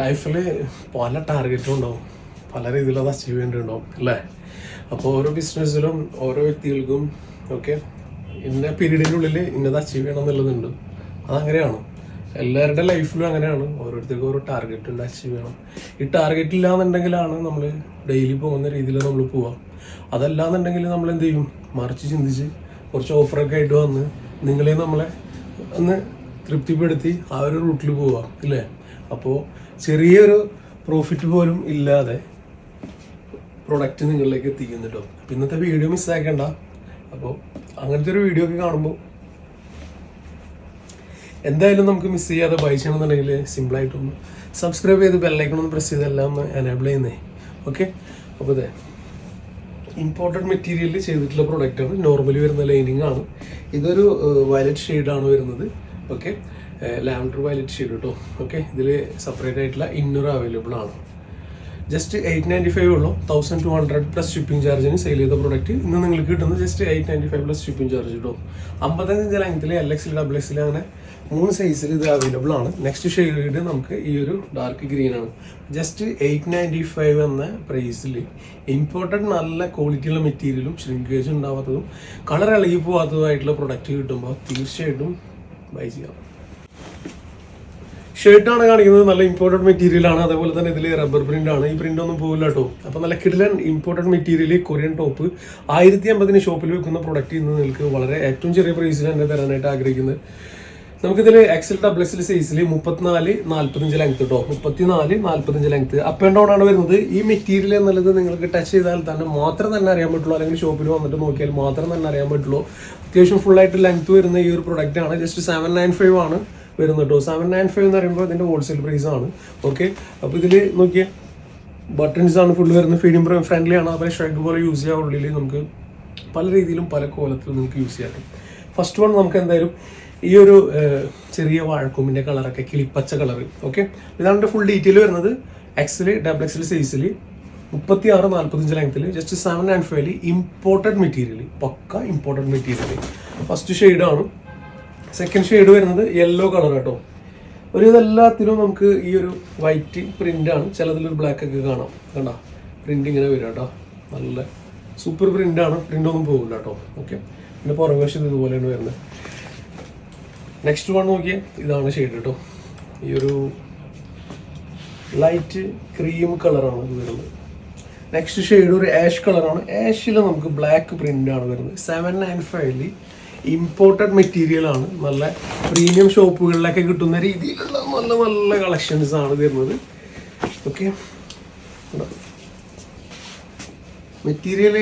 ലൈഫിൽ പല ടാർഗറ്റും ഉണ്ടാവും. പല രീതിയിൽ അത് അച്ചീവ് ചെയ്യേണ്ടതുണ്ടാവും അല്ലേ? അപ്പോൾ ഓരോ ബിസിനസ്സിലും ഓരോ വ്യക്തികൾക്കും ഓക്കെ ഇന്ന പീരീഡിനുള്ളിൽ ഇന്നത് അച്ചീവ് ചെയ്യണം എന്നുള്ളതുണ്ട്. അതങ്ങനെയാണ്. എല്ലാവരുടെ ലൈഫിലും അങ്ങനെയാണ്. ഓരോരുത്തർക്കും ഓരോ ടാർഗറ്റ് ഉണ്ട് അച്ചീവ് ചെയ്യണം. ഈ ടാർഗറ്റ് ഇല്ലാന്നുണ്ടെങ്കിലാണ് നമ്മൾ ഡെയിലി പോകുന്ന രീതിയിൽ നമ്മൾ പോവാം അതല്ലാന്നുണ്ടെങ്കിൽ നമ്മൾ എന്ത് ചെയ്യും? മറിച്ച് ചിന്തിച്ച് കുറച്ച് ഓഫറൊക്കെ ആയിട്ട് വന്ന് നിങ്ങളെ നമ്മളെ ഒന്ന് തൃപ്തിപ്പെടുത്തി ആ ഒരു റൂട്ടിൽ പോവാം ഇല്ലേ? അപ്പോൾ ചെറിയൊരു പ്രോഫിറ്റ് പോലും ഇല്ലാതെ പ്രൊഡക്റ്റ് നിങ്ങളിലേക്ക് എത്തിക്കുന്നുണ്ടോ അപ്പം ഇന്നത്തെ വീഡിയോ മിസ്സാക്കണ്ട അപ്പോൾ അങ്ങനത്തെ ഒരു വീഡിയോ ഒക്കെ കാണുമ്പോൾ എന്തായാലും നമുക്ക് മിസ് ചെയ്യാതെ ബൈ ചെയ്യണമെന്നുണ്ടെങ്കിൽ സിമ്പിളായിട്ടൊന്ന് സബ്സ്ക്രൈബ് ചെയ്ത് ബെല്ലൈക്കൺ ഒന്ന് പ്രസ് ചെയ്തെല്ലാം ഒന്ന് എനേബിൾ ചെയ്യുന്നേ. ഓക്കെ അപ്പോൾ അതെ ഇമ്പോർട്ടന്റ് മെറ്റീരിയലിൽ ചെയ്തിട്ടുള്ള പ്രൊഡക്റ്റാണ് നോർമലി വരുന്ന ലൈനിങ് ആണ്. ഇതൊരു വയലറ്റ് ഷെയ്ഡാണ് വരുന്നത്. ഓക്കെ ലാവൻഡർ വയലറ്റ് ഷെയ്ഡ് കേട്ടോ ഓക്കെ ഇതിൽ സെപ്പറേറ്റ് ആയിട്ടുള്ള ഇന്നർ അവൈലബിൾ ആണ്. ജസ്റ്റ് എയ്റ്റ് നയന്റി ഫൈവ് ഉള്ളൂ thousand two hundred plus shipping ചാർജിന് sale ചെയ്ത പ്രോഡക്റ്റ് ഇന്ന് നിങ്ങൾക്ക് കിട്ടുന്നത് just eight ninety five plus shipping charge കിട്ടും അമ്പത്തഞ്ച് ലെങ്ത്തിൽ എൽ എക്സിൽ ഡബിൾ എക്സിൽ അങ്ങനെ മൂന്ന് സൈസിൽ ഇത് അവൈലബിൾ ആണ്. നെക്സ്റ്റ് ഷെയ്ഡ് നമുക്ക് ഈ ഒരു ഡാർക്ക് ഗ്രീൻ ആണ്. ജസ്റ്റ് എയ്റ്റ് നയന്റി ഫൈവ് എന്ന പ്രൈസിൽ ഇമ്പോർട്ടന്റ് നല്ല ക്വാളിറ്റിയുള്ള മെറ്റീരിയലും ഷ്രിങ്കേജ് ഉണ്ടാവാത്തതും കളർ ഇളകി പോവാത്തതുമായിട്ടുള്ള പ്രൊഡക്റ്റ് കിട്ടുമ്പോൾ തീർച്ചയായിട്ടും ബൈ ചെയ്യാം. ഷർട്ടാണ് കാണിക്കുന്നത്. നല്ല ഇമ്പോർട്ടന്റ് മെറ്റീരിയൽ ആണ്. അതേപോലെ തന്നെ ഇതിൽ റബ്ബർ പ്രിന്റ് ആണ്. ഈ പ്രിന്റ് ഒന്നും പോകില്ല കേട്ടോ. അപ്പോൾ നല്ല കിടിലൻ ഇമ്പോർട്ടന്റ് മെറ്റീരിയൽ കൊറിയൻ ടോപ്പ് ആയിരത്തി അമ്പതിന് ഷോപ്പിൽ വെക്കുന്ന പ്രൊഡക്റ്റ് ഇന്ന് നിങ്ങൾക്ക് വളരെ ഏറ്റവും ചെറിയ പ്രൈസിൽ തന്നെ തരാനായിട്ട് ആഗ്രഹിക്കുന്നത് നമുക്കിതിൽ എക്സൽ ഡബിൾ എക്സൽ സൈസിൽ മുപ്പത്തിനാല് നാല്പത്തഞ്ച് ലെങ്ത് കേട്ടോ മുപ്പത്തിനാല് നാല്പത്തഞ്ച് ലെങ്ത് അപ്പ് ആൻഡ് ഡൗൺ ആണ് വരുന്നത്. ഈ മെറ്റീരിയൽ എന്നുള്ളത് നിങ്ങൾക്ക് ടച്ച് ചെയ്താൽ തന്നെ മാത്രം തന്നെ അറിയാൻ പറ്റുള്ളൂ. അല്ലെങ്കിൽ ഷോപ്പിൽ വന്നിട്ട് നോക്കിയാൽ മാത്രം തന്നെ അറിയാൻ പറ്റുള്ളൂ. അത്യാവശ്യം ഫുൾ ആയിട്ട് ലെങ്ത് വരുന്ന ഈ ഒരു പ്രൊഡക്റ്റ് ആണ്. ജസ്റ്റ് സെവൻ നയൻ ഫൈവ് ആണ്. വരുന്നത് കേട്ടോ സെവൻ നയൻ ഫൈവ് എന്ന് പറയുമ്പോൾ ഇതിന്റെ ഹോൾസെയിൽ പ്രൈസ് ആണ്. ഓക്കെ അപ്പോൾ ഇതിൽ നോക്കിയ ബട്ടൺസ് ആണ് ഫുള്ള് വരുന്നത്. ഫീഡിംഗ് ഫ്രണ്ട്ലി ആണ്. അതുപോലെ ഷ്രെഡ് പോലെ യൂസ് ചെയ്യാൻ ഉള്ളിൽ നമുക്ക് പല രീതിയിലും പല കോലത്തിലും നമുക്ക് യൂസ് ചെയ്യാം. ഫസ്റ്റ് വൺ നമുക്ക് എന്തായാലും ഈ ഒരു ചെറിയ വാഴക്കൊമ്പിന്റെ കളറൊക്കെ കിളിപ്പച്ച കളർ ഓക്കെ ഇതാണ് ഫുൾ ഡീറ്റെയിൽ വരുന്നത്. എക്സിൽ ഡബിൾ എക്സിൽ സൈസിൽ മുപ്പത്തി ആറ് നാൽപ്പത്തഞ്ച് ലെങ്ത്തിൽ just seven and five important material pucca important material first ഷെയ്ഡാണ് സെക്കൻഡ് ഷെയ്ഡ് വരുന്നത് യെല്ലോ കളർ കേട്ടോ ഒരു ഇതെല്ലാത്തിലും നമുക്ക് ഈ ഒരു വൈറ്റ് പ്രിന്റ് ആണ്. ചിലതിലൊരു ബ്ലാക്ക് ഒക്കെ കാണാം. കണ്ട? പ്രിന്റ് ഇങ്ങനെ വരും കേട്ടോ. നല്ല സൂപ്പർ പ്രിന്റ് ഒന്നും പോകില്ല കേട്ടോ. ഓക്കെ പിന്നെ പുറകു വശത്ത് ഇതുപോലെയാണ് വരുന്നത്. നെക്സ്റ്റ് വൺ നോക്കിയേ. ഇതാണ് ഷെയ്ഡ് കേട്ടോ. ഈ ഒരു ലൈറ്റ് ക്രീം കളറാണ് ഇത് വരുന്നത്. നെക്സ്റ്റ് ഷെയ്ഡ് ഒരു ആഷ് കളറാണ് ആഷിൽ നമുക്ക് ബ്ലാക്ക് പ്രിന്റ് ആണ് വരുന്നത്. സെവൻ നയൻ ഫൈവിൽ ഇമ്പോർട്ടഡ് മെറ്റീരിയലാണ് നല്ല പ്രീമിയം ഷോപ്പുകളിലൊക്കെ കിട്ടുന്ന രീതിയിലുള്ള നല്ല നല്ല കളക്ഷൻസ് ആണ് തരുന്നത് ഓക്കെ മെറ്റീരിയൽ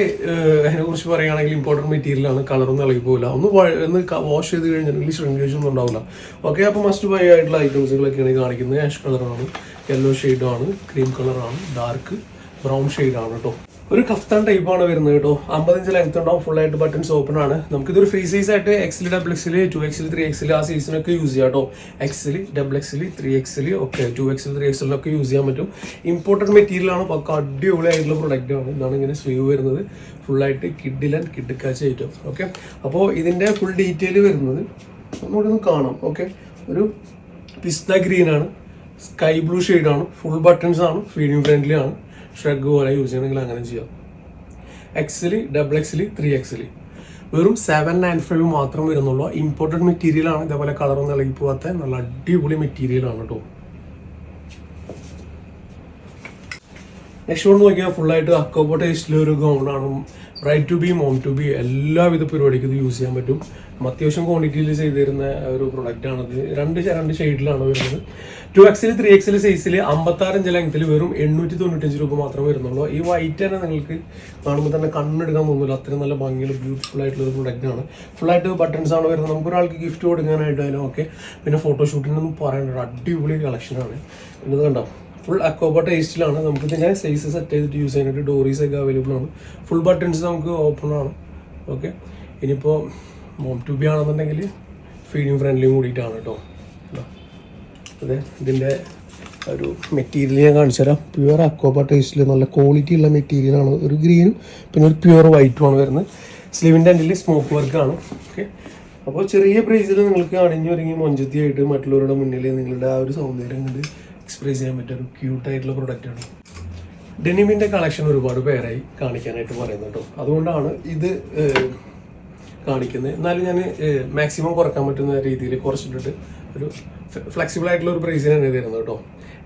അതിനെ കുറിച്ച് പറയുകയാണെങ്കിൽ ഇമ്പോർട്ടന്റ് മെറ്റീരിയലാണ് കളറൊന്നും ഇളകി പോകില്ല ഒന്ന് ഒന്ന് വാഷ് ചെയ്ത് കഴിഞ്ഞിട്ടുണ്ടെങ്കിൽ ഷ്രിങ്കേജ് ഒന്നും ഉണ്ടാവില്ല. ഓക്കെ അപ്പോൾ മസ്റ്റ് ബൈ ആയിട്ടുള്ള ഐറ്റംസുകളൊക്കെയാണ് കാണിക്കുന്നത്. ആഷ് കളറാണ് യെല്ലോ ഷെയ്ഡാണ് ക്രീം കളറാണ് ഡാർക്ക് ബ്രൗൺ ഷെയ്ഡാണ് കേട്ടോ ഒരു കഫ്താൻ ടൈപ്പ് ആണ് വരുന്നത് കേട്ടോ. അമ്പത്തഞ്ച് ലെങ്ത് ഉണ്ടാവും ഫുൾ ആയിട്ട് ബട്ടൺസ് ഓപ്പൺ ആണ്. നമുക്ക് ഇതൊരു ഫ്രീ സൈസ് ആയിട്ട് എക്സിൽ ഡബിൾ എക്സിൽ ടു എക്സിൽ ത്രീ എക്സിൽ ആ സീസണൊക്കെ യൂസ് ചെയ്യാം കേട്ടോ. എക്സിൽ ഡബിൾ എക്സിൽ ത്രീ എക്സിൽ ഒക്കെ ടു എക്സിൽ ത്രീ എക്സിലൊക്കെ യൂസ് ചെയ്യാൻ പറ്റും. ഇമ്പോർട്ടന്റ് മെറ്റീരിയൽ ആണ് പക്ക അടിപൊളിയായിട്ടുള്ള പ്രൊഡക്റ്റ് ആണ്. ഇതാണ് ഇങ്ങനെ സ്ലീവ് വരുന്നത്. ഫുള്ളായിട്ട് ആൻഡ് കിഡ്ക്കാച്ച ഐറ്റം ഓക്കെ അപ്പോൾ ഇതിന്റെ ഫുൾ ഡീറ്റെയിൽ വരുന്നത് നമ്മളിവിടെ ഒന്ന് കാണാം ഓക്കെ ഒരു പിസ്ത ഗ്രീൻ ആണ്. സ്കൈ ബ്ലൂ ഷെയ്ഡാണ് ഫുൾ ബട്ടൺസ് ആണ്. ഫീഡിങ് ഫ്രണ്ട്ലി ആണ്. ഷ്രഗ് പോലെ യൂസ് ചെയ്യണമെങ്കിൽ അങ്ങനെ ചെയ്യാം. എക്സിൽ ഡബിൾ എക്സിൽ ത്രീ എക്സിൽ വെറും സെവൻ നയൻ ഫൈവ് മാത്രം വരുന്നുള്ളൂ. ഇമ്പോർട്ടന്റ് മെറ്റീരിയൽ ആണ്. ഇതേപോലെ കളറൊന്നും ഇളകി പോകാത്ത നല്ല അടിപൊളി മെറ്റീരിയൽ ആണ് കേട്ടോ നെക്സ്റ്റ് വൺ നോക്കിയാൽ ഫുള്ളായിട്ട് ആയിട്ട് ടേസ്റ്റിലെ ഒരു ഗൗണാണ് bride to be mom to be എല്ലാവിധ പരിപാടിക്കും ഇത് യൂസ് ചെയ്യാൻ പറ്റും. അത്യാവശ്യം ക്വാണ്ടിറ്റിയിൽ ചെയ്തിരുന്ന ഒരു പ്രൊഡക്റ്റ് ആണത്. രണ്ട് രണ്ട് ഷെയ്ഡിലാണ് വരുന്നത്. ടു എക്സിൽ ത്രീ എക്സിൽ സൈസിൽ അമ്പത്താറഞ്ച് ലെങ്ത്തിൽ വെറും എണ്ണൂറ്റി തൊണ്ണൂറ്റഞ്ച് രൂപ മാത്രമേ വരുന്നുള്ളൂ. ഈ വൈറ്റ് തന്നെ നിങ്ങൾക്ക് കാണുമ്പോൾ തന്നെ കണ്ണെടുക്കാൻ തോന്നില്ല അത്രയും നല്ല ഭംഗിയുള്ള ബ്യൂട്ടിഫുൾ ആയിട്ടുള്ള ഒരു പ്രൊഡക്റ്റ് ആണ്. ഫുൾ ആയിട്ട് ബട്ടൺസ് ആണ് വരുന്നത്. നമുക്ക് ഒരാൾക്ക് ഗിഫ്റ്റ് കൊടുക്കാനായിട്ടായാലും ഒക്കെ പിന്നെ ഫോട്ടോഷൂട്ടിനൊന്നും പറയേണ്ട. അടിപൊളി കളക്ഷനാണ് പിന്നെ കണ്ടോ? ഫുൾ അക്കോബ ടേസ്റ്റിലാണ് നമുക്ക് ഇതിനെ സൈസ് സെറ്റ് ചെയ്തിട്ട് യൂസ് ചെയ്യാനായിട്ട് ഡോറീസ് ഒക്കെ അവൈലബിൾ ആണ്. ഫുൾ ബട്ടൺസ് നമുക്ക് ഓപ്പൺ ആണ്. ഓക്കെ ഇനിയിപ്പോൾ മോം ട്യൂബി ആണെന്നുണ്ടെങ്കിൽ ഫീഡിങ് ഫ്രണ്ട്ലിയും കൂടിയിട്ടാണ് കേട്ടോ. അതെ ഇതിന്റെ ഒരു മെറ്റീരിയൽ ഞാൻ കാണിച്ചു തരാം. പ്യുവർ അക്കോബ ടേസ്റ്റിൽ നല്ല ക്വാളിറ്റി ഉള്ള മെറ്റീരിയലാണ് ഒരു ഗ്രീനും പിന്നെ ഒരു പ്യുവർ വൈറ്റുമാണ് വരുന്നത്. സ്ലീവിന്റെ എൻഡിൽ സ്മോക്ക് വർക്കാണ് ഓക്കെ അപ്പോൾ ചെറിയ പ്രൈസിൽ നിങ്ങൾക്ക് അണിഞ്ഞൊരുങ്ങി മൊഞ്ചത്തിയായിട്ട് മറ്റുള്ളവരുടെ മുന്നിൽ നിങ്ങളുടെ ആ ഒരു സൗന്ദര്യം കണ്ട് എക്സ്പ്രസ് ചെയ്യാൻ പറ്റിയ ഒരു ക്യൂട്ടായിട്ടുള്ള പ്രൊഡക്റ്റാണ് ഡെനിമിന്റെ കളക്ഷൻ ഒരുപാട് പേരായി കാണിക്കാനായിട്ട് പറയുന്നുണ്ടോ അതുകൊണ്ടാണ് ഇത് കാണിക്കുന്നത്. എന്നാലും ഞാൻ മാക്സിമം കുറയ്ക്കാൻ പറ്റുന്ന രീതിയിൽ കുറച്ചിട്ടിട്ട് ഒരു ഫ്ലെക്സിബിൾ ആയിട്ടുള്ള ഒരു പ്രൈസിനാണ് തരുന്നത് കേട്ടോ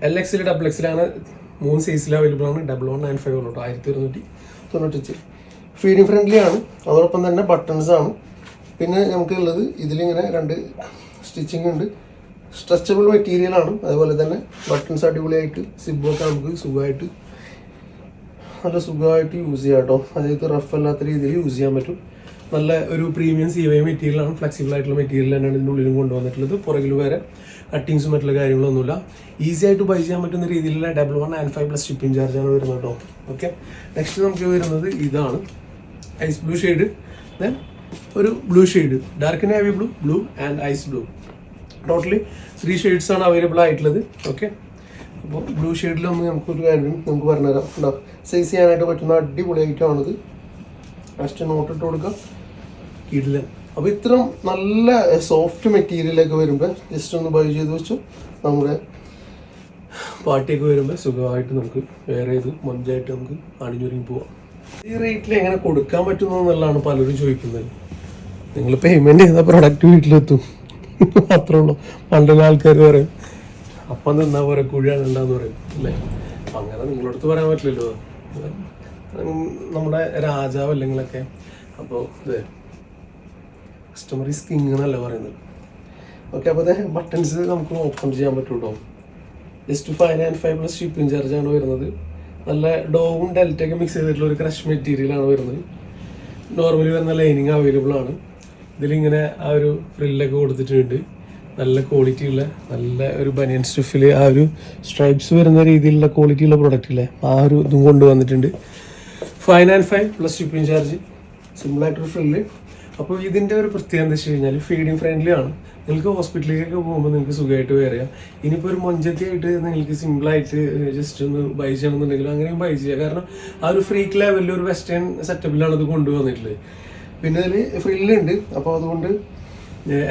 എൽ എക്സിൽ ഡബിൾ എക്സിലാണ് മൂന്ന് സൈസിൽ അവൈലബിൾ ആണ്. ഡബിൾ വൺ നയൻ ഫൈവ് കേട്ടോ ആയിരത്തി ഒരുന്നൂറ്റി തൊണ്ണൂറ്റഞ്ച് ഫീഡിങ് ഫ്രണ്ട്ലി ആണ്. അതോടൊപ്പം തന്നെ ബട്ടൺസ് ആണ്. പിന്നെ നമുക്ക് ഉള്ളത് ഇതിലിങ്ങനെ രണ്ട് സ്റ്റിച്ചിങ് ഉണ്ട്. സ്ട്രെച്ചബിൾ മെറ്റീരിയൽ ആണ്. അതുപോലെ തന്നെ ബട്ടൺസ് അടിപൊളിയായിട്ട് സിബൊക്കെ നമുക്ക് സുഖമായിട്ട് നല്ല സുഖമായിട്ട് യൂസ് ചെയ്യാം കേട്ടോ അതായത് റഫ് അല്ലാത്ത രീതിയിൽ യൂസ് ചെയ്യാൻ പറ്റും. നല്ല ഒരു പ്രീമിയം സി വൈ മെറ്റീരിയലാണ് ഫ്ലെക്സിബിൾ ആയിട്ടുള്ള മെറ്റീരിയൽ തന്നെയാണ് ഇതിന്റെ ഉള്ളിലും കൊണ്ടുവന്നിട്ടുള്ളത്. പുറകിൽ വേറെ കട്ടിങ്സും മറ്റുള്ള കാര്യങ്ങളൊന്നുമില്ല. ഈസി ആയിട്ട് ബൈ ചെയ്യാൻ പറ്റുന്ന രീതിയിലുള്ള double one and five plus shipping ചാർജാണ് വരുന്നത് കേട്ടോ. ഓക്കെ നെക്സ്റ്റ് നമുക്ക് വരുന്നത് ഇതാണ്. ഐസ് ബ്ലൂ ഷെയ്ഡ് ദെൻ ഒരു blue shade dark navy blue blue and ice blue totally three shades ആണ് അവൈലബിൾ ആയിട്ടുള്ളത്. ഓക്കെ അപ്പോൾ ബ്ലൂ ഷെയ്ഡിൽ ഒന്ന് നമുക്കൊരു കാര്യം നമുക്ക് പറഞ്ഞുതരാം. സൈസ് ചെയ്യാനായിട്ട് പറ്റുന്ന അടിപൊളി ഐറ്റമാണിത് ഫസ്റ്റ് നോട്ടിട്ട് കൊടുക്കാം. കിടില അപ്പോൾ ഇത്രയും നല്ല സോഫ്റ്റ് മെറ്റീരിയലൊക്കെ വരുമ്പോൾ ജസ്റ്റ് ഒന്ന് ബൈ ചെയ്ത് വെച്ചു നമ്മുടെ പാർട്ടിയൊക്കെ വരുമ്പോൾ സുഖമായിട്ട് നമുക്ക് വേറെ ഇത് മഞ്ചായിട്ട് നമുക്ക് അണിഞ്ഞൊരുങ്ങി പോവാം. ഈ റേറ്റിൽ എങ്ങനെ കൊടുക്കാൻ പറ്റുന്നു എന്നുള്ളതാണ് പലരും ചോദിക്കുന്നത്. നിങ്ങൾ പേയ്മെന്റ് ചെയ്താൽ പ്രൊഡക്റ്റ് വീട്ടിലെത്തും. അത്രേ ഉള്ളൂ. പണ്ടുള്ള ആൾക്കാർ പറയും അപ്പം നിന്നാ പോലെ കുഴിയാണ് ഉണ്ടാന്ന് പറയും. അല്ലേ? അങ്ങനെ നിങ്ങളടുത്ത് പറയാൻ പറ്റില്ലല്ലോ. നമ്മുടെ രാജാവ് അല്ലെങ്കിലൊക്കെ അപ്പോൾ ഇത് കസ്റ്റമർ ഈസ് കിങ് എന്നല്ല പറയുന്നത്? ഓക്കെ അപ്പോൾ അതെ ബട്ടൺസ് നമുക്ക് ഓപ്പൺ ചെയ്യാൻ പറ്റുള്ളൂ just five and five plus shipping charge ആണ് വരുന്നത്. നല്ല ഡോവും ഡെൽറ്റയൊക്കെ മിക്സ് ചെയ്തിട്ടുള്ള ഒരു ക്രഷ് മെറ്റീരിയൽ ആണ് വരുന്നത്. നോർമലി വരുന്ന ലൈനിങ് അവൈലബിൾ ആണ്. ഇതിലിങ്ങനെ ആ ഒരു ഫ്രില്ലൊക്കെ കൊടുത്തിട്ടുണ്ട്. നല്ല ക്വാളിറ്റി ഉള്ള നല്ല ഒരു ബനിയൻ സ്റ്റിഫിൽ ആ ഒരു സ്ട്രൈപ്സ് വരുന്ന രീതിയിലുള്ള ക്വാളിറ്റി ഉള്ള പ്രൊഡക്റ്റ് ഇല്ലേ? ആ ഒരു ഇതും കൊണ്ടുവന്നിട്ടുണ്ട്. Five and five plus shipping charge സിമ്പിളായിട്ടൊരു frill അപ്പോൾ ഇതിന്റെ ഒരു പ്രത്യേകത എന്താ വെച്ച് കഴിഞ്ഞാൽ ഫീഡിങ് ഫ്രണ്ട്ലി ആണ്. നിങ്ങൾക്ക് ഹോസ്പിറ്റലിലേക്കൊക്കെ പോകുമ്പോൾ നിങ്ങൾക്ക് സുഖമായിട്ട് വരാം. ഇനിയിപ്പോൾ ഒരു മൊഞ്ചത്തി ആയിട്ട് നിങ്ങൾക്ക് സിമ്പിളായിട്ട് ജസ്റ്റ് ഒന്ന് ബൈ ചെയ്യണമെന്നുണ്ടെങ്കിൽ അങ്ങനെയും ബൈ ചെയ്യാം. കാരണം ആ ഒരു ഫ്രീക്ക് ലെവലിൽ ഒരു വെസ്റ്റേൺ സെറ്റപ്പിലാണ് അത് കൊണ്ടുവന്നിട്ടുള്ളത്. പിന്നെ അതിൽ ഫ്രില്ലുണ്ട് അപ്പോൾ അതുകൊണ്ട്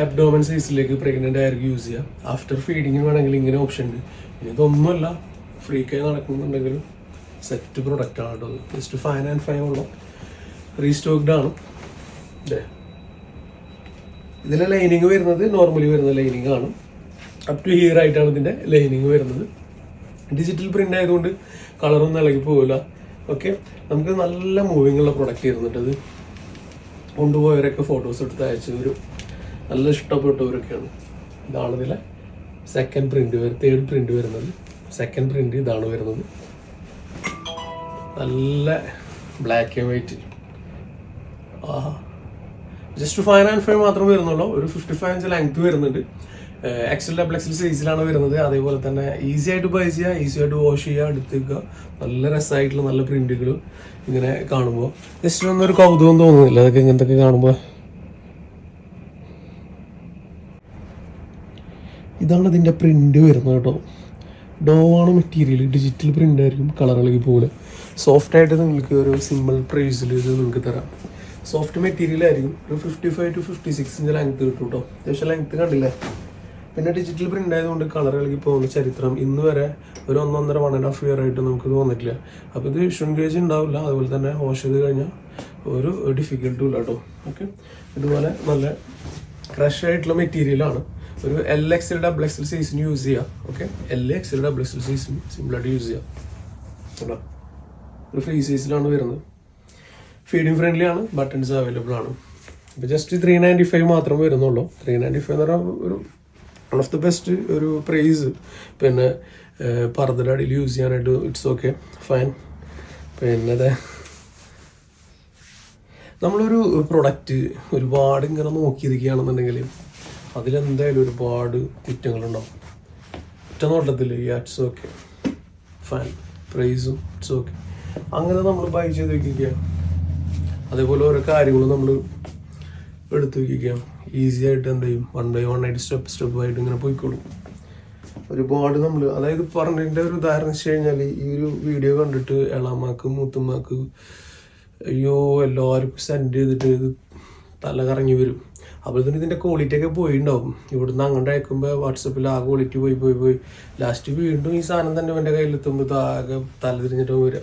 അബ്ഡോമൻ സൈസിലേക്ക് പ്രഗ്നന്റ് ആയിരിക്കും യൂസ് ചെയ്യാം. ആഫ്റ്റർ ഫീഡിങ്ങിന് വേണമെങ്കിൽ ഇങ്ങനെ ഓപ്ഷൻ ഉണ്ട്. പിന്നെ ഇതൊന്നുമല്ല. ഫ്രീക്കായി നടക്കുന്നുണ്ടെങ്കിലും സെറ്റ് പ്രൊഡക്റ്റാണ് കേട്ടോ ജസ്റ്റ് ഫൈവ് ആൻഡ് ഫൈവ് ഉള്ള റീസ്റ്റോക്ഡ് ആണ്. ഇതിലെ ലൈനിങ് വരുന്നത് നോർമലി വരുന്ന ലൈനിങ് ആണ്. അപ് ടു ഹിയർ ആയിട്ടാണ് ഇതിന്റെ ലൈനിങ് വരുന്നത്. ഡിജിറ്റൽ പ്രിന്റ് ആയതുകൊണ്ട് കളറൊന്നും ഇളകി പോകില്ല ഓക്കെ നമുക്ക് നല്ല മൂവിങ് ഉള്ള പ്രൊഡക്റ്റ് ഇരുന്നിട്ടത് കൊണ്ടുപോയവരൊക്കെ ഫോട്ടോസ് എടുത്ത് അയച്ചവരും. നല്ല ഇഷ്ടപ്പെട്ടവരൊക്കെയാണ്. ഇതാണ് ഇതിലെ സെക്കൻഡ് പ്രിന്റ് വരും തേർഡ് പ്രിന്റ് വരുന്നത്. സെക്കൻഡ് പ്രിന്റ് ഇതാണ് വരുന്നത്. നല്ല ബ്ലാക്ക് ആൻഡ് വൈറ്റ് ആഹാ. ജസ്റ്റ് ഫൈവ് ആൻഡ് ഫൈവ് മാത്രമേ വരുന്നുള്ളൂ. ഒരു ഫിഫ്റ്റി ഫൈവ് ഇഞ്ച് ലെങ്ത് വരുന്നുണ്ട് എക്സൽ ഡബിൾ എക്സൽ സൈസിലാണ് വരുന്നത്. അതേപോലെ തന്നെ ഈസി ആയിട്ട് ബൈ ചെയ്യുക ഈസി ആയിട്ട് വാഷ് ചെയ്യുക എടുത്തേക്കുക നല്ല രസമായിട്ടുള്ള നല്ല പ്രിന്റുകൾ ഇങ്ങനെ കാണുമ്പോൾ ജസ്റ്റ് ഒന്നൊരു കൗതുകം തോന്നുന്നില്ല. അതൊക്കെ ഇങ്ങനത്തെ കാണുമ്പോൾ ഇതാണ് ഇതിന്റെ പ്രിന്റ് വരുന്നത് കേട്ടോ. ഡോ ആണ് മെറ്റീരിയൽ ഡിജിറ്റൽ പ്രിന്റ് ആയിരിക്കും കളർ ഇളകി പോലെ സോഫ്റ്റ് ആയിട്ട് നിങ്ങൾക്ക് ഒരു സിമ്പിൾ പ്രൈസിൽ ഇത് നിങ്ങൾക്ക് തരാം. സോഫ്റ്റ് മെറ്റീരിയൽ ആയിരിക്കും. ഒരു fifty five to fifty six inch length കിട്ടും കേട്ടോ അത്യാവശ്യം ലെങ്ത് കണ്ടില്ലേ? പിന്നെ ഡിജിറ്റൽ പ്രിന്റ് ആയതുകൊണ്ട് കളർ ഇളകി പോകുന്ന ചരിത്രം ഇന്ന് വരെ ഒരു ഒന്നൊന്നര വൺ ആൻഡ് ഹാഫ് ഇയർ ആയിട്ട് നമുക്ക് തോന്നിട്ടില്ല അപ്പോൾ ഇത് ഷുൻഗേജ് ഉണ്ടാവില്ല. അതുപോലെ തന്നെ വാഷ് ചെയ്ത് കഴിഞ്ഞാൽ ഒരു ഡിഫിക്കൽട്ടും ഇല്ല കേട്ടോ ഓക്കെ ഇതുപോലെ നല്ല ക്രഷ് ആയിട്ടുള്ള മെറ്റീരിയലാണ് ഒരു എൽ എക്സ് ഡബിൾ എക്സ് സൈസിന് യൂസ് ചെയ്യാം. Okay L X double X സൈസിന് സിമ്പിളായിട്ട് യൂസ് ചെയ്യാം. കേട്ടോ ഒരു ഫ്രീ സൈസിലാണ് വരുന്നത്. ഫീഡിങ് ഫ്രണ്ട്ലി ആണ് ബട്ടൺസ് അവൈലബിൾ ആണ്. ഇപ്പോൾ ജസ്റ്റ് ത്രീ നയന്റി ഫൈവ് മാത്രമേ വരുന്നുള്ളൂ. ത്രീ നയന്റി ഫൈവ് എന്ന് പറഞ്ഞാൽ ഒരു വൺ ഓഫ് ദി ബെസ്റ്റ് ഒരു പ്രൈസ് പിന്നെ അടിയിൽ യൂസ് ചെയ്യാനായിട്ട് ഇറ്റ്സ് ഓക്കെ ഫൈൻ പിന്നെ അതെ നമ്മളൊരു പ്രൊഡക്റ്റ് ഒരുപാട് ഇങ്ങനെ നോക്കിയിരിക്കുകയാണെന്നുണ്ടെങ്കിൽ അതിലെന്തായാലും ഒരുപാട് കുറ്റങ്ങളുണ്ടാവും. ഒറ്റ നോട്ടത്തിൽ ഇറ്റ്സ് ഓക്കെ ഫൈൻ പ്രൈസും ഇറ്റ്സ് ഓക്കെ അങ്ങനെ നമ്മൾ ബൈ ചെയ്ത് വയ്ക്കുക അതേപോലെ ഓരോ കാര്യങ്ങളും നമ്മൾ എടുത്തു വയ്ക്കുക ഈസി ആയിട്ട് എന്ത് ചെയ്യും? വൺ ബൈ വൺ ആയിട്ട് സ്റ്റെപ്പ് സ്റ്റെപ്പ് ആയിട്ട് ഇങ്ങനെ പോയിക്കോളും. ഒരുപാട് നമ്മൾ അതായത് പറഞ്ഞതിന്റെ ഒരു ഉദാഹരണം വെച്ച് കഴിഞ്ഞാൽ ഈ ഒരു വീഡിയോ കണ്ടിട്ട് എളാമാക്ക് മൂത്തുമാക്ക് അയ്യോ എല്ലാവർക്കും സെൻഡ് ചെയ്തിട്ട് ഇത് തല കറങ്ങി വരും. അപ്പോൾ തന്നെ ഇതിന്റെ ക്വാളിറ്റി ഒക്കെ പോയിണ്ടാവും. ഇവിടുന്ന് അങ്ങോട്ട് അയക്കുമ്പോൾ വാട്സപ്പിൽ ആ ക്വാളിറ്റി പോയി പോയി പോയി. ലാസ്റ്റ് വീണ്ടും ഈ സാധനം തന്നെ എന്റെ കയ്യിലെത്തുമ്പോൾ ആകെ തലതിരിഞ്ഞിട്ട് വരിക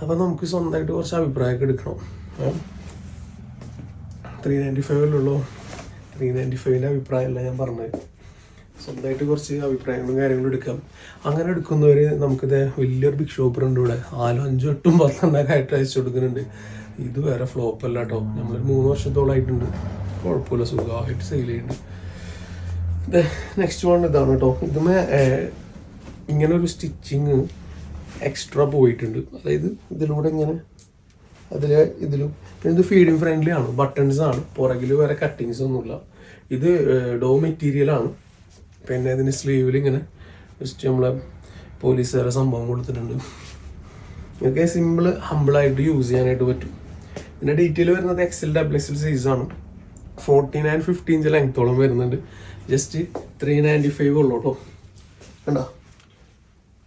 അപ്പം നമുക്ക് സ്വന്തമായിട്ട് കുറച്ച് അഭിപ്രായമൊക്കെ എടുക്കണം. ത്രീ നയന്റി ഫൈവിലുള്ളൂ ത്രീ നയന്റി ഫൈവിന്റെ അഭിപ്രായമല്ല ഞാൻ പറഞ്ഞത്. സ്വന്തമായിട്ട് കുറച്ച് അഭിപ്രായങ്ങളും കാര്യങ്ങളും എടുക്കാം. അങ്ങനെ എടുക്കുന്നവർ നമുക്കിത് വലിയൊരു ബിഗ് ഷോപ്പർ ഉണ്ട് ഇവിടെ. ആലും അഞ്ചും എട്ടും പത്തെണ്ണൊക്കെ ആയിട്ട് അയച്ചു കൊടുക്കുന്നുണ്ട്. ഇത് വേറെ ഫ്ലോപ്പ് അല്ല കേട്ടോ നമ്മളൊരു മൂന്ന് വർഷത്തോളമായിട്ടുണ്ട് കുഴപ്പമില്ല സുഖമായിട്ട് സെയിൽ ചെയ്യുന്നുണ്ട്. നെക്സ്റ്റ് വൺ ഇതാണ് കേട്ടോ ഇതുമേ ഇങ്ങനൊരു സ്റ്റിച്ചിങ് എക്സ്ട്രാ പോയിട്ടുണ്ട്. അതായത് ഇതിലൂടെ ഇങ്ങനെ അതിൽ ഇതിലും പിന്നെ ഇത് ഫീഡിങ് ഫ്രണ്ട്ലി ആണ്. ബട്ടൺസ് ആണ്. പുറകിൽ വേറെ കട്ടിങ്സ് ഒന്നുമില്ല. ഇത് ഡോ മെറ്റീരിയൽ ആണ്. പിന്നെ ഇതിന് സ്ലീവിൽ ഇങ്ങനെ ജസ്റ്റ് നമ്മളെ പോലീസുകാരെ സംഭവം കൊടുത്തിട്ടുണ്ട്. ഇതൊക്കെ സിമ്പിൾ ഹമ്പിളായിട്ട് യൂസ് ചെയ്യാനായിട്ട് പറ്റും. ഇതിന്റെ ഡീറ്റെയിൽ വരുന്നത് എക്സൽ ഡബിൾ എക്സൽ സൈസ് ആണ്. ഫോർട്ടി നയൻ ഫിഫ്റ്റി ഇഞ്ച് ലെങ്ത്തോളം വരുന്നുണ്ട്. ജസ്റ്റ് ത്രീ നയന്റി ഫൈവ് ഉള്ളൂ കേട്ടോ കണ്ടോ?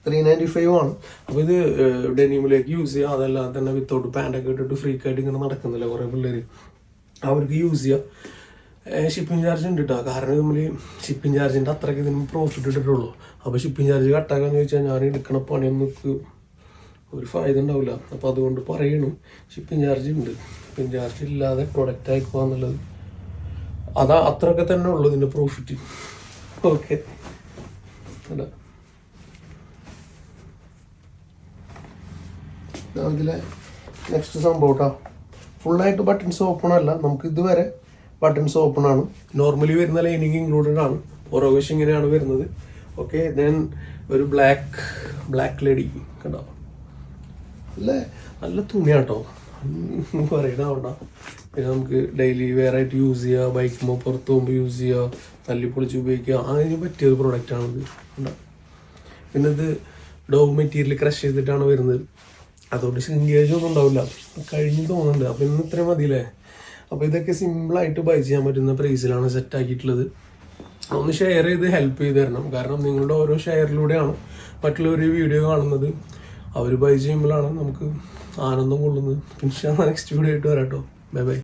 ത്രീ നയന്റി ഫൈവ് ആണ്. അപ്പോൾ ഇത് ഡെനിമിലേക്ക് യൂസ് ചെയ്യുക അതല്ലാതെ തന്നെ വിത്തൗട്ട് പാന്റൊക്കെ ഇട്ടിട്ട് ഫ്രീ ആയിട്ട് ഇങ്ങനെ നടക്കുന്നില്ല കുറേ പിള്ളേർ അവർക്ക് യൂസ് ചെയ്യുക ഷിപ്പിംഗ് ചാർജ് ഉണ്ട് കേട്ടോ കാരണം നമ്മൾ ഷിപ്പിംഗ് ചാർജിന്റെ അത്രയ്ക്ക് ഇതിന് പ്രോഫിറ്റ് ഇട്ടിട്ടുള്ളൂ. അപ്പോൾ ഷിപ്പിംഗ് ചാർജ് കട്ടാക്കാന്ന് ചോദിച്ചാൽ ഞാൻ എടുക്കണ പണിയൊന്നും ഒരു ഫായത ഉണ്ടാവില്ല. അപ്പോൾ അതുകൊണ്ട് പറയണു ഷിപ്പിംഗ് ചാർജ് ഉണ്ട്. ഷിപ്പിംഗ് ചാർജ് ഇല്ലാതെ പ്രൊഡക്റ്റ് അയക്കുക എന്നുള്ളത്. അതാ അത്രയൊക്കെ തന്നെ ഉള്ളൂ ഇതിന്റെ പ്രോഫിറ്റ് ഓക്കെ അല്ല. ഇതിലെ നെക്സ്റ്റ് സംഭവം കേട്ടോ ഫുള്ളായിട്ട് ബട്ടൺസ് ഓപ്പൺ അല്ല. നമുക്ക് ഇതുവരെ ബട്ടൺസ് ഓപ്പൺ ആണ്. നോർമലി വരുന്ന ലൈനിങ് ഇൻക്ലൂഡഡ് ആണ്. ഓരോ വശം ഇങ്ങനെയാണ് വരുന്നത്. ഓക്കെ ദെൻ ഒരു ബ്ലാക്ക് ബ്ലാക്ക് ലേഡി കണ്ടോ? അല്ലേ നല്ല തുണിയാട്ടോ. പറയണ പിന്നെ നമുക്ക് ഡെയിലി വെയർ ആയിട്ട് യൂസ് ചെയ്യുക ബൈക്കുമ്പോൾ പുറത്ത് പോകുമ്പോൾ യൂസ് ചെയ്യുക തല്ലിപ്പൊളിച്ച് ഉപയോഗിക്കുക അതിന് പറ്റിയൊരു പ്രൊഡക്റ്റാണിത് കണ്ടോ? പിന്നെ ഇത് ഡോ മെറ്റീരിയൽ ക്രഷ് ചെയ്തിട്ടാണ് വരുന്നത്. അതുകൊണ്ട് സിംഗേജ് ഒന്നും ഉണ്ടാവില്ല. കഴിഞ്ഞ് തോന്നുന്നുണ്ട്. അപ്പം ഇന്ന് ഇത്രയും മതിയില്ലേ? അപ്പോൾ ഇതൊക്കെ സിമ്പിളായിട്ട് ബൈ ചെയ്യാൻ പറ്റുന്ന പ്രൈസിലാണ് സെറ്റ് ആക്കിയിട്ടുള്ളത്. ഒന്ന് ഷെയർ ചെയ്ത് ഹെൽപ്പ് ചെയ്ത് തരണം. കാരണം നിങ്ങളുടെ ഓരോ ഷെയറിലൂടെയാണ് മറ്റുള്ളവർ ഈ വീഡിയോ കാണുന്നത്. അവർ ബൈ ചെയ്യുമ്പോഴാണ് നമുക്ക് ആനന്ദം കൊള്ളുന്നത്. പിന്നെ നെക്സ്റ്റ് വീഡിയോ ആയിട്ട് വരാട്ടോ. Bye bye